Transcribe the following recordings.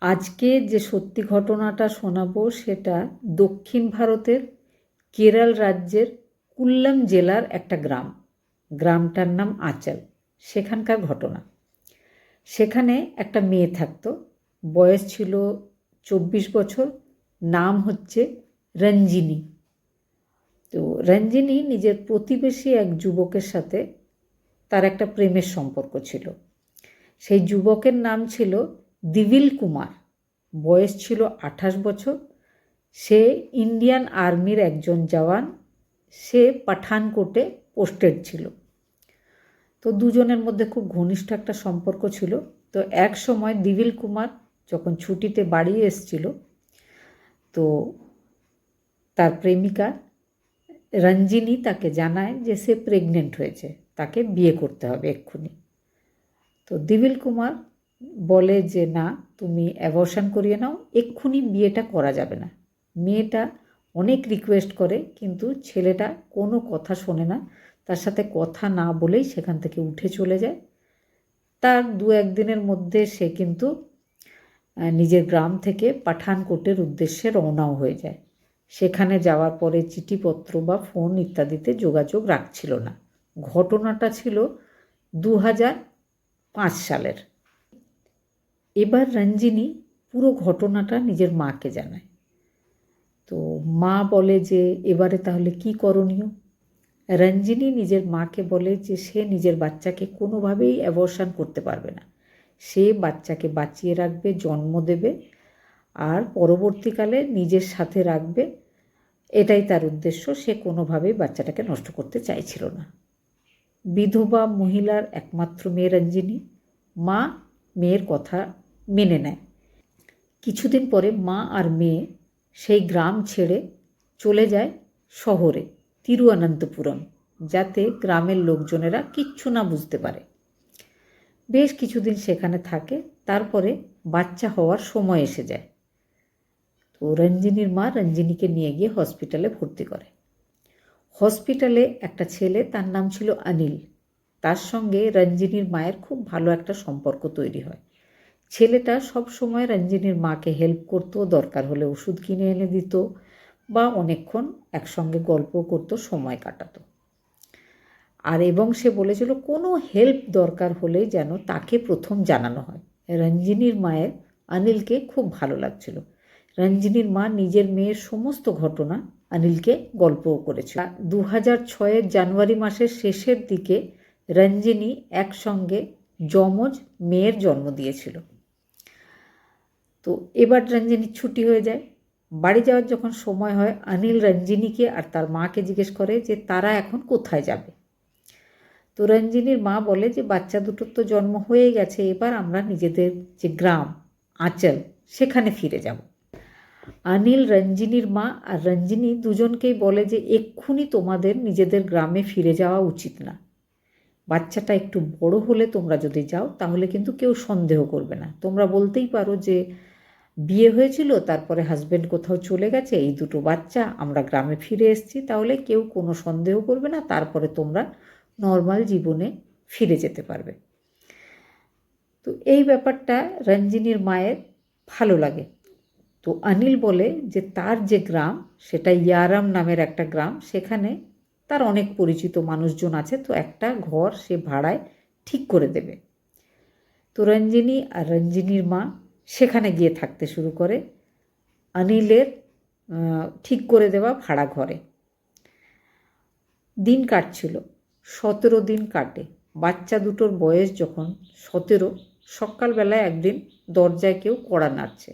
আজকে যে সত্যি ঘটনাটা শোনাবো সেটা দক্ষিণ ভারতের কেরল রাজ্যের কুল্লাম জেলার একটা গ্রাম। গ্রামটার নাম আঁচল। সেখানকার ঘটনা। সেখানে একটা মেয়ে থাকতো। বয়স ছিল চব্বিশ বছর। নাম হচ্ছে রঞ্জিনী। তো রঞ্জিনী নিজের প্রতিবেশী এক যুবকের সাথে তার একটা প্রেমের সম্পর্ক ছিল। সেই যুবকের নাম ছিল দিবিল কুমার। বয়স ছিল আঠাশ বছর। সে ইন্ডিয়ান আর্মির একজন জওয়ান। সে পাঠানকোটে পোস্টেড ছিল। তো দুজনের মধ্যে খুব ঘনিষ্ঠ একটা সম্পর্ক ছিল। তো এক সময় দিবিল কুমার যখন ছুটিতে বাড়ি এসছিল, তো তার প্রেমিকা রঞ্জিনী তাকে জানায় যে সে প্রেগনেন্ট হয়েছে। তাকে বিয়ে করতে হবে এক্ষুনি। তো দিবিল কুমার বলে যে, না, তুমি অ্যাবর্শন করিয়ে নাও, এক্ষুনি বিয়েটা করা যাবে না। মেয়েটা অনেক রিকোয়েস্ট করে, কিন্তু ছেলেটা কোনো কথা শোনে না। তার সাথে কথা না বলেই সেখান থেকে উঠে চলে যায়। তার দু একদিনের মধ্যে সে কিন্তু নিজের গ্রাম থেকে পাঠানকোটের উদ্দেশ্যে রওনাও হয়ে যায়। সেখানে যাওয়ার পরে চিঠিপত্র বা ফোন ইত্যাদিতে যোগাযোগ রাখছিল না। ঘটনাটা ছিল দু হাজার পাঁচ সালের। এবার রঞ্জিনী পুরো ঘটনাটা নিজের মাকে জানায়। তো মা বলে যে, এবারে তাহলে কি করণীয়? রঞ্জিনী নিজের মাকে বলে যে, সে নিজের বাচ্চাকে কোনোভাবেই অ্যাবর্শন করতে পারবে না। সে বাচ্চাকে বাঁচিয়ে রাখবে, জন্ম দেবে আর পরবর্তীকালে নিজের সাথে রাখবে। এটাই তার উদ্দেশ্য। সে কোনোভাবেই বাচ্চাটাকে নষ্ট করতে চাইছিল না। বিধবা মহিলার একমাত্র মেয়ে রঞ্জিনী। মা মেয়ের কথা মেনে নেয়। কিছুদিন পরে মা আর মেয়ে সেই গ্রাম ছেড়ে চলে যায় শহরে তিরুঅনন্তপুরম যাতে গ্রামের লোকজনেরা কিচ্ছু না বুঝতে পারে। বেশ কিছুদিন সেখানে থাকে, তারপরে বাচ্চা হওয়ার সময় এসে যায়। তো রঞ্জিনীর মা রঞ্জিনীকে নিয়ে গিয়ে হসপিটালে ভর্তি করে। হসপিটালে একটা ছেলে, তার নাম ছিল অনিল। তার সঙ্গে রঞ্জিনীর মায়ের খুব ভালো একটা সম্পর্ক তৈরি হয়। ছেলেটা সব সময় রঞ্জিনীর মাকে হেল্প করতো, দরকার হলে ওষুধ কিনে এনে দিত বা অনেকক্ষণ একসঙ্গে গল্প করতো, সময় কাটাতো। আর এবং সে বলেছিল, কোনো হেল্প দরকার হলে যেন তাকে প্রথম জানানো হয়। রঞ্জিনীর মায়ের, অনিলকে খুব ভালো লাগছিল। রঞ্জিনীর মা নিজের মেয়ের সমস্ত ঘটনা অনিলকে গল্পও করেছিল। দু হাজার ছয়ের জানুয়ারি মাসের শেষের দিকে রঞ্জিনী একসঙ্গে যমজ মেয়ের জন্ম দিয়েছিল। তো এবার রঞ্জিনীর ছুটি হয়ে যায়। বাড়ি যাওয়ার যখন সময় হয়, অনিল রঞ্জিনীকে আর তার মাকে জিজ্ঞেস করে যে তারা এখন কোথায় যাবে? তো রঞ্জিনীর মা বলে যে, বাচ্চা দুটোর তো জন্ম হয়ে গেছে, এবার আমরা নিজেদের যে গ্রাম, আঁচল, সেখানে ফিরে যাব। অনিল, রঞ্জিনীর মা আর রঞ্জিনী দুজনকেই বলে যে, এক্ষুনি তোমাদের নিজেদের গ্রামে ফিরে যাওয়া উচিত না। বাচ্চাটা একটু বড় হলে তোমরা যদি যাও, তাহলে কিন্তু কেউ সন্দেহ করবে না। তোমরা বলতেই পারো যে, বিয়ে হয়েছিল, তারপরে হাজব্যান্ড কোথাও চলে গেছে, এই দুটো বাচ্চা, আমরা গ্রামে ফিরে এসেছি, তাহলে কেউ কোনো সন্দেহ করবে না, তারপরে তোমরা নর্মাল জীবনে ফিরে যেতে পারবে। তো এই ব্যাপারটা রঞ্জিনীর মায়ের ভালো লাগে। তো অনিল বলে যে, তার যে গ্রাম, সেটা ইয়ারাম নামের একটা গ্রাম, সেখানে তার অনেক পরিচিত মানুষজন আছে, তো একটা ঘর সে ভাড়ায় ঠিক করে দেবে। তো রঞ্জিনী আর রঞ্জিনীর মা সেখানে গিয়ে থাকতে শুরু করে, অনিলের ঠিক করে দেওয়া ভাড়া ঘরে। দিন কাটছিল, সতেরো দিন কাটে। বাচ্চা দুটোর বয়স যখন সতেরো, সকালবেলায় একদিন দরজায় কেউ কড়া নাড়ছে।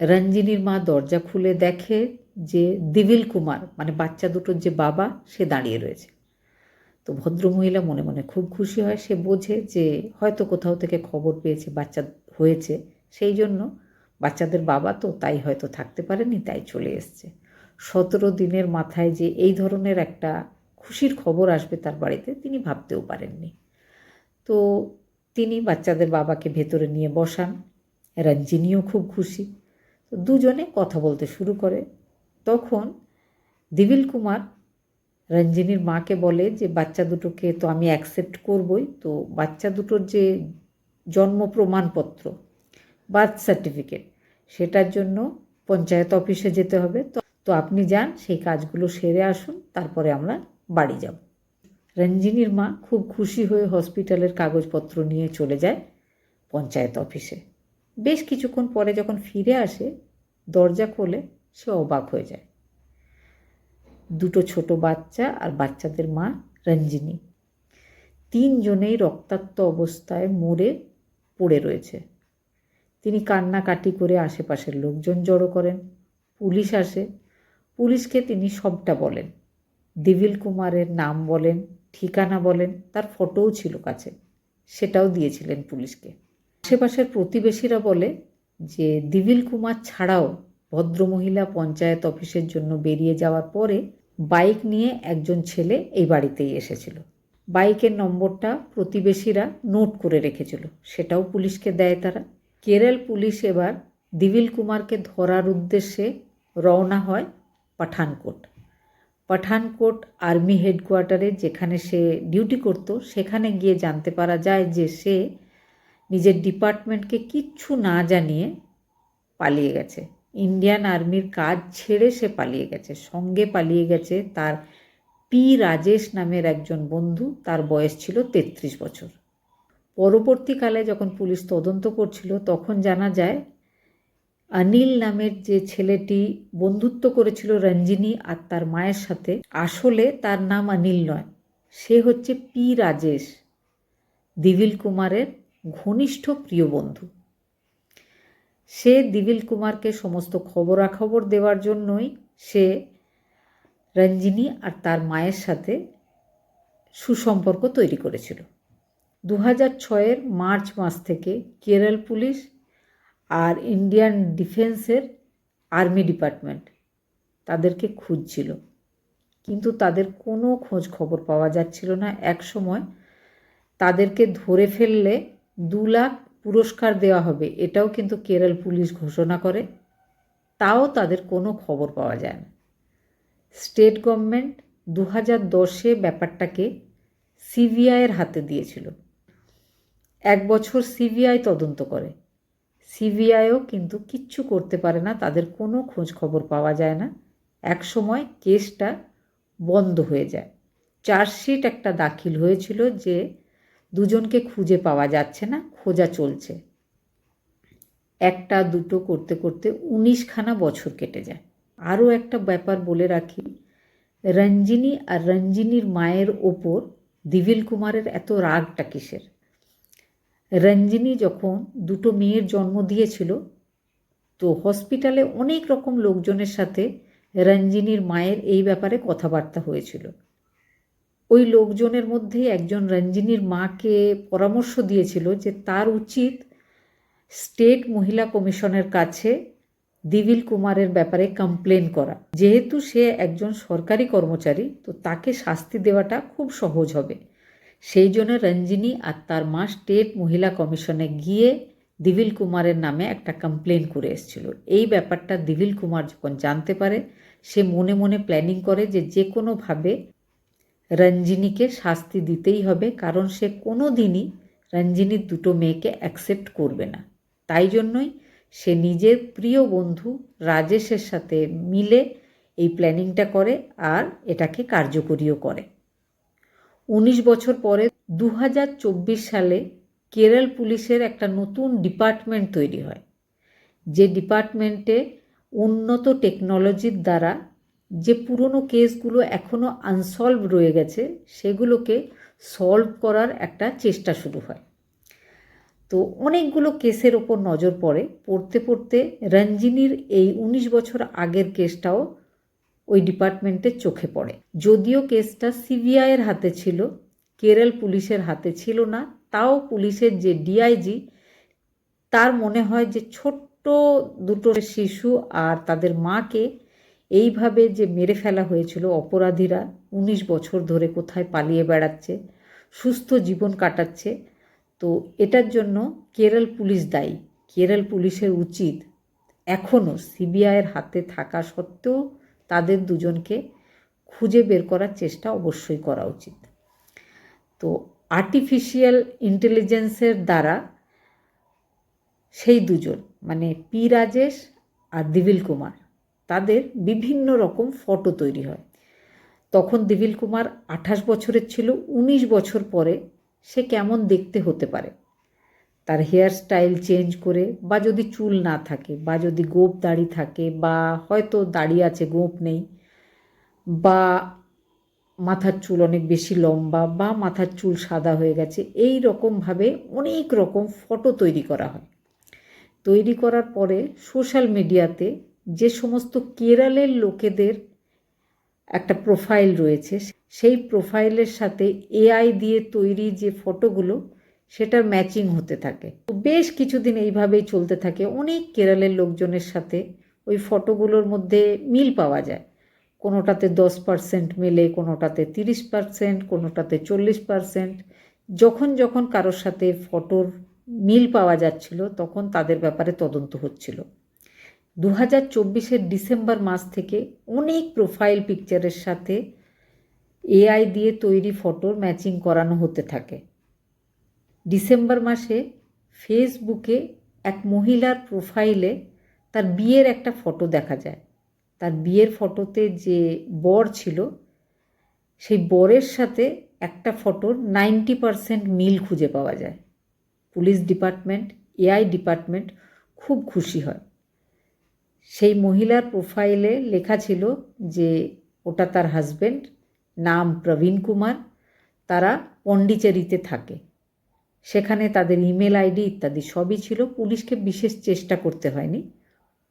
রঞ্জিনীর মা দরজা খুলে দেখে যে দিবিল কুমার মানে বাচ্চা দুটোর যে বাবা, সে দাঁড়িয়ে রয়েছে। তো ভদ্রমহিলা মনে মনে খুব খুশি হয়, সে বোঝে যে হয়তো কোথাও থেকে খবর পেয়েছে, বাচ্চা হয়েছে, সেই জন্য বাচ্চাদের বাবা তো তাই হয়তো থাকতে পারেনি, তাই চলে এসছে। সতেরো দিনের মাথায় যে এই ধরনের একটা খুশির খবর আসবে তার বাড়িতে, তিনি ভাবতেও পারেননি। তো তিনি বাচ্চাদের বাবাকে ভেতরে নিয়ে বসান রঞ্জিনীও খুব খুশি। তো দুজনে কথা বলতে শুরু করে তখন দিবিল কুমার রঞ্জিনীর মাকে বলে যে, বাচ্চা দুটোকে তো আমি অ্যাকসেপ্ট করবই, তো বাচ্চা দুটোর যে জন্ম প্রমাণপত্র বার্থ সার্টিফিকেট সেটার জন্য পঞ্চায়েত অফিসে যেতে হবে। তো তো আপনি যান, সেই কাজগুলো সেরে আসুন, তারপরে আমরা বাড়ি যাব। রঞ্জিনীর মা খুব খুশি হয়ে হসপিটালের কাগজপত্র নিয়ে চলে যায় পঞ্চায়েত অফিসে। বেশ কিছুক্ষণ পরে যখন ফিরে আসে, দরজা খোলে সে অবাক হয়ে যায়। দুটো ছোট বাচ্চা আর বাচ্চাদের মা রঞ্জিনী। তিনজনেই রক্তাক্ত অবস্থায় মরে পড়ে রয়েছে। তিনি কান্নাকাটি করে আশেপাশের লোকজন জড়ো করেন, পুলিশ আসে। পুলিশকে তিনি সবটা বলেন। দিবিল কুমারের নাম বলেন, ঠিকানা বলেন, তার ফটোও ছিল কাছে। সেটাও দিয়েছিলেন পুলিশকে। আশেপাশের প্রতিবেশীরা বলে যে, দিবিল কুমার ছাড়াও ভদ্রমহিলা পঞ্চায়েত অফিসের জন্য বেরিয়ে যাওয়ার পরে বাইক নিয়ে একজন ছেলে এই বাড়িতেই এসেছিল। বাইকের নম্বরটা প্রতিবেশীরা নোট করে রেখেছিল, সেটাও পুলিশকে দেয় তারা। কেরল পুলিশ এবার দিবিল কুমারকে ধরার উদ্দেশ্যে রওনা হয় পাঠানকোট। পাঠানকোট আর্মি হেডকোয়ার্টারে যেখানে সে ডিউটি করত, সেখানে গিয়ে জানতে পারা যায় যে সে নিজের ডিপার্টমেন্টকে কিচ্ছু না জানিয়ে পালিয়ে গেছে। ইন্ডিয়ান আর্মির কাজ ছেড়ে সে পালিয়ে গেছে, সঙ্গে পালিয়ে গেছে তার পি. রাজেশ নামের একজন বন্ধু, তার বয়স ছিল তেত্রিশ বছর। পরবর্তীকালে যখন পুলিশ তদন্ত করছিল, তখন জানা যায় অনিল নামের যে ছেলেটি বন্ধুত্ব করেছিল রঞ্জিনী আর তার মায়ের সাথে, আসলে তার নাম অনিল নয়। সে হচ্ছে পি. রাজেশ, দিবিল কুমারের ঘনিষ্ঠ প্রিয় বন্ধু। সে দিবিল কুমারকে সমস্ত খবরাখবর দেওয়ার জন্যই সে রঞ্জিনী আর তার মায়ের সাথে সুসম্পর্ক তৈরি করেছিল। দু হাজার ছয়ের মার্চ মাস থেকে কেরল পুলিশ আর ইন্ডিয়ান ডিফেন্সের আর্মি ডিপার্টমেন্ট তাদেরকে খুঁজছিল। কিন্তু তাদের কোনো খোঁজ খবর পাওয়া যাচ্ছিল না। এক সময় তাদেরকে ধরে ফেললে দু লাখ পুরস্কার দেওয়া হবে, এটাও কিন্তু কেরল পুলিশ ঘোষণা করে। তাও তাদের কোনো খবর পাওয়া যায় না। স্টেট গভর্নমেন্ট দু হাজার দশে ব্যাপারটাকে সিবিআইয়ের হাতে দিয়েছিল। এক বছর সিবিআই তদন্ত করে। সিবিআইও কিন্তু কিচ্ছু করতে পারে না, তাদের কোনো খোঁজ খবর পাওয়া যায় না। এক সময় কেসটা বন্ধ হয়ে যায়। চার্জশিট একটা দাখিল হয়েছিল যে দুজনকে খুঁজে পাওয়া যাচ্ছে না, খোঁজা চলছে। একটা, দুটো করতে করতে উনিশখানা বছর কেটে যায়। আরও একটা ব্যাপার বলে রাখি, রঞ্জিনী আর রঞ্জিনীর মায়ের ওপর দিবিল কুমারের এত রাগটা কিসের? রঞ্জিনী যখন দুটো মেয়ের জন্ম দিয়েছিল, তো হসপিটালে অনেক রকম লোকজনের সাথে রঞ্জিনীর মায়ের এই ব্যাপারে কথাবার্তা হয়েছিল। ওই লোকজনের মধ্যেই একজন রঞ্জিনীর মাকে পরামর্শ দিয়েছিল যে তার উচিত স্টেট মহিলা কমিশনের কাছে দিবিল কুমারের ব্যাপারে কমপ্লেন করা। যেহেতু সে একজন সরকারি কর্মচারী, তো তাকে শাস্তি দেওয়াটা খুব সহজ হবে। সেই জন্য রঞ্জিনী আর তার মা স্টেট মহিলা কমিশনে গিয়ে দিবিল কুমারের নামে একটা কমপ্লেন করে এসেছিল। এই ব্যাপারটা দিবিল কুমার যখন জানতে পারে, সে মনে মনে প্ল্যানিং করে যে যে কোনোভাবে রঞ্জিনীকে শাস্তি দিতেই হবে, কারণ সে কোনো দিনই রঞ্জিনীর দুটো মেয়েকে অ্যাকসেপ্ট করবে না। তাই জন্যই সে নিজের প্রিয় বন্ধু রাজেশের সাথে মিলে এই প্ল্যানিংটা করে আর এটাকে কার্যকরীও করে। উনিশ বছর পরে দু হাজার চব্বিশ সালে কেরল পুলিশের একটা নতুন ডিপার্টমেন্ট তৈরি হয়। যে ডিপার্টমেন্টে উন্নত টেকনোলজির দ্বারা যে পুরনো কেসগুলো এখনও আনসলভ রয়ে গেছে, সেগুলোকে সলভ করার একটা চেষ্টা শুরু হয়। তো অনেকগুলো কেসের ওপর নজর পড়ে। পড়তে পড়তে রঞ্জিনীর এই উনিশ বছর আগের কেসটাও ওই ডিপার্টমেন্টের চোখে পড়ে। যদিও কেসটা সিবিআইয়ের হাতে ছিল, কেরল পুলিশের হাতে ছিল না, তাও পুলিশের যে ডিআইজি তার মনে হয় যে ছোট্ট দুটো শিশু আর তাদের মাকে এইভাবে যে মেরে ফেলা হয়েছিল অপরাধীরা উনিশ বছর ধরে কোথায় পালিয়ে বেড়াচ্ছে, সুস্থ জীবন কাটাচ্ছে, তো এটার জন্য কেরল পুলিশ দায়ী। কেরল পুলিশের উচিত এখনও সিবিআইয়ের হাতে থাকা সত্ত্বেও তাদের দুজনকে খুঁজে বের করার চেষ্টা অবশ্যই করা উচিত। তো আর্টিফিশিয়াল ইন্টেলিজেন্সের দ্বারা সেই দুজন মানে পি রাজেশ আর দিবিল কুমার। তাদের বিভিন্ন রকম ফটো তৈরি হয়। তখন দিবিল কুমার আঠাশ বছরের ছিল, উনিশ বছর পরে সে কেমন দেখতে হতে পারে? তার হেয়ার স্টাইল চেঞ্জ করে বা যদি চুল না থাকে বা যদি গোপ দাড়ি থাকে বা হয়তো দাড়ি আছে, গোপ নেই বা মাথার চুল অনেক বেশি লম্বা বা মাথার চুল সাদা হয়ে গেছে, এই রকমভাবে অনেক রকম ফটো তৈরি করা হয়। তৈরি করার পরে সোশ্যাল মিডিয়াতে যে সমস্ত কেরালের লোকেদের একটা প্রোফাইল রয়েছে, সেই প্রোফাইলের সাথে এআই দিয়ে তৈরি যে ফটোগুলো সেটার ম্যাচিং হতে থাকে। বেশ কিছুদিন এইভাবেই চলতে থাকে। অনেক কেরালের লোকজনের সাথে ওই ফটোগুলোর মধ্যে মিল পাওয়া যায়। কোনোটাতে দশ পার্সেন্ট মেলে, কোনোটাতে তিরিশ পার্সেন্ট কোনোটাতে চল্লিশ পার্সেন্ট যখন যখন কারোর সাথে ফটোর মিল পাওয়া যাচ্ছিল, তখন তাদের ব্যাপারে তদন্ত হচ্ছিল। দু হাজার চব্বিশের ডিসেম্বর মাস থেকে অনেক প্রোফাইল পিকচারের সাথে এআই দিয়ে তৈরি ফটোর ম্যাচিং করানো হতে থাকে। ডিসেম্বর মাসে ফেসবুকে এক মহিলার প্রোফাইলে তার বিয়ের একটা ফটো দেখা যায়। তার বিয়ের ফটোতে যে বর ছিল, সেই বরের সাথে একটা ফটোর নাইনটি পারসেন্ট মিল খুঁজে পাওয়া যায়। পুলিশ ডিপার্টমেন্ট এআই ডিপার্টমেন্ট খুব খুশি হয়। সেই মহিলার প্রোফাইলে লেখা ছিল যে ওটা তার হাজব্যান্ড নাম প্রবীণ কুমার, তারা পন্ডিচেরিতে থাকে। সেখানে তাদের ইমেল আইডি ইত্যাদি সবই ছিল। পুলিশকে বিশেষ চেষ্টা করতে হয়নি।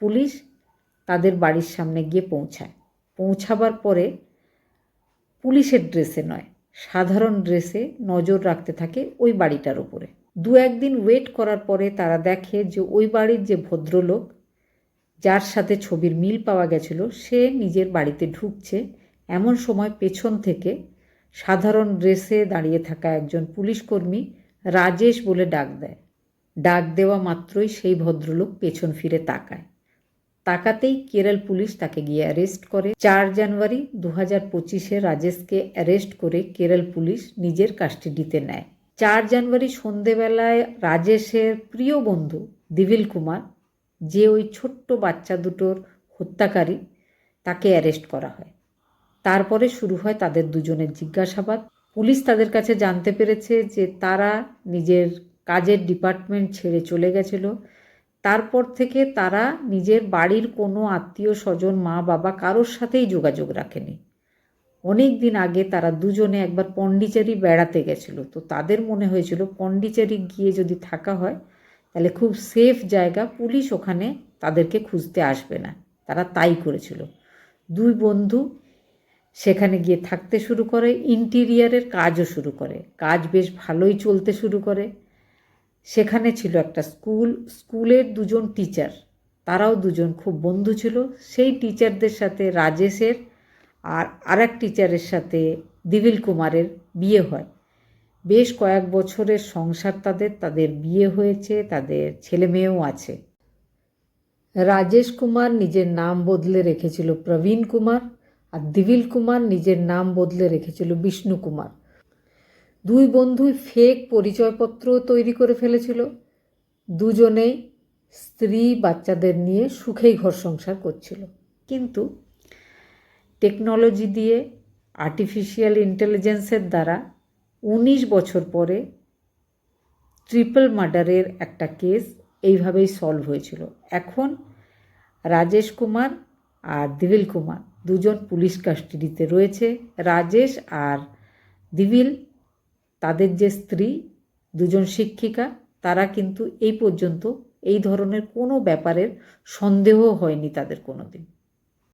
পুলিশ তাদের বাড়ির সামনে গিয়ে পৌঁছায়। পৌঁছাবার পরে পুলিশের ড্রেসে নয়, সাধারণ ড্রেসে নজর রাখতে থাকে ওই বাড়িটার উপরে। দু একদিন ওয়েট করার পরে তারা দেখে যে ওই বাড়ির যে ভদ্রলোক যার সাথে ছবির মিল পাওয়া গেছিল, সে নিজের বাড়িতে ঢুকছে। এমন সময় পেছন থেকে সাধারণ ড্রেসে দাঁড়িয়ে থাকা একজন পুলিশকর্মী রাজেশ বলে ডাক দেয়। ডাক দেওয়া মাত্রই সেই ভদ্রলোক পেছন ফিরে তাকায়। তাকাতেই কেরল পুলিশ তাকে গিয়ে অ্যারেস্ট করে। চার জানুয়ারি দু হাজার পঁচিশে রাজেশকে অ্যারেস্ট করে কেরল পুলিশ নিজের কাস্টাডিতে নেয়। চার জানুয়ারি সন্ধেবেলায় রাজেশের প্রিয় বন্ধু দিবিল কুমার যে ওই ছোট্ট বাচ্চা দুটোর হত্যাকারী, তাকে অ্যারেস্ট করা হয়। তারপরে শুরু হয় তাদের দুজনের জিজ্ঞাসাবাদ। পুলিশ তাদের কাছে জানতে পেরেছে যে তারা নিজের কাজের ডিপার্টমেন্ট ছেড়ে চলে গেছিল। তারপর থেকে তারা নিজের বাড়ির কোনো আত্মীয় স্বজন, মা বাবা কারোর সাথেই যোগাযোগ রাখেনি। অনেক দিন আগে তারা দুজনে একবার পন্ডিচেরি বেড়াতে গেছিল। তো তাদের মনে হয়েছিল পন্ডিচেরি গিয়ে যদি থাকা হয় তাহলে খুব সেফ জায়গা, পুলিশ ওখানে তাদেরকে খুঁজতে আসবে না। তারা তাই করেছিল। দুই বন্ধু সেখানে গিয়ে থাকতে শুরু করে ইন্টিরিয়ারের কাজও শুরু করে। কাজ বেশ ভালোই চলতে শুরু করে। সেখানে ছিল একটা স্কুল। স্কুলের দুজন টিচার তারাও দুজন খুব বন্ধু ছিল। সেই টিচারদের সাথে রাজেশের আর আরেক টিচারের সাথে দিবিল কুমারের বিয়ে হয়। বেশ কয়েক বছরের সংসার তাদের তাদের বিয়ে হয়েছে, তাদের ছেলে মেয়েও আছে। রাজেশ কুমার নিজের নাম বদলে রেখেছিল প্রবীণ কুমার আর দিবিল কুমার নিজের নাম বদলে রেখেছিল বিষ্ণু কুমার। দুই বন্ধুই ফেক পরিচয়পত্র তৈরি করে ফেলেছিল। দুজনেই স্ত্রী বাচ্চাদের নিয়ে সুখেই ঘর সংসার করছিল। কিন্তু টেকনোলজি দিয়ে আর্টিফিশিয়াল ইন্টেলিজেন্সের দ্বারা উনিশ বছর পরে ট্রিপল মার্ডারের একটা কেস এইভাবেই সলভ হয়েছিল। এখন রাজেশ কুমার আর দিবিল কুমার দুজন পুলিশ কাস্টাডিতে রয়েছে। রাজেশ আর দিবিল, তাদের যে স্ত্রী, দুজন শিক্ষিকা, তারা কিন্তু এই পর্যন্ত এই ধরনের কোনো ব্যাপারের সন্দেহ হয়নি তাদের কোনো দিন